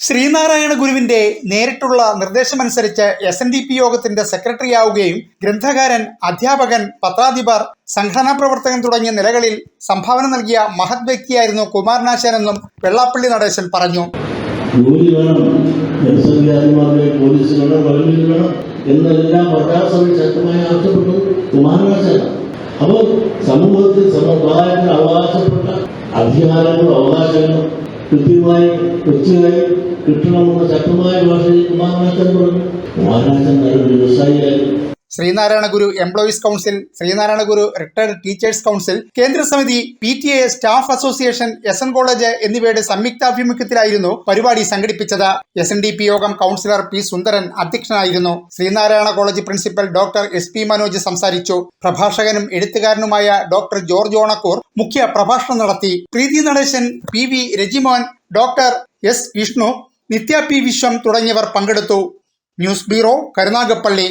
ശ്രീനാരായണ ഗുരുവിന്റെ നേരിട്ടുള്ള നിർദ്ദേശമനുസരിച്ച് എസ് എൻ ഡി പി യോഗത്തിന്റെ സെക്രട്ടറിയാവുകയും ഗ്രന്ഥകാരൻ അധ്യാപകൻ പത്രാധിപർ സംഘടനാ പ്രവർത്തകൻ തുടങ്ങിയ നിലകളിൽ സംഭാവന നൽകിയ മഹത് വ്യക്തിയായിരുന്നു കുമാരനാശൻ എന്നും വെള്ളാപ്പള്ളി നടേശൻ പറഞ്ഞു. എന്നെല്ലാം പ്രജാസഭ ശക്തമായി ആവശ്യപ്പെട്ടു കുമാരനാശാന അപ്പോൾ സമൂഹത്തിൽ സമുദായത്തിന് അവകാശപ്പെട്ട അധികാരങ്ങളും അവകാശങ്ങളും കൃത്യമായി കൊച്ചുകായി കിട്ടണമെന്ന ശക്തമായ ഭാഷയിൽ കുമാരനാശൻ പറഞ്ഞു. കുമാരനാശൻ നല്ലൊരു വ്യവസായിയായിരുന്നു. Sreenarayana Guru employees council Sreenarayana Guru retired teachers council കേന്ദ്ര സമിതി P T A staff association S N college എന്നിവയുടെ സംയുക്താഭിമുഖ്യത്തിലായിരുന്നു പരിപാടി സംഘടിപ്പിച്ചത്. S N D P Yogam councillor P Sundaran അധ്യക്ഷനായിരുന്നു. Sreenarayana college principal doctor S P Manoj സംസാരിച്ചു. പ്രഭാഷകനും എഴുത്തുകാരനുമായ ഡോക്ടർ ജോർജ് ഓണക്കൂർ മുഖ്യ പ്രഭാഷണം നടത്തി. Preethi Natesan P V Rajimon doctor S Vishnu Nithya P Viswam തുടങ്ങിയവർ പങ്കെടുത്തു. News bureau Karunagappally.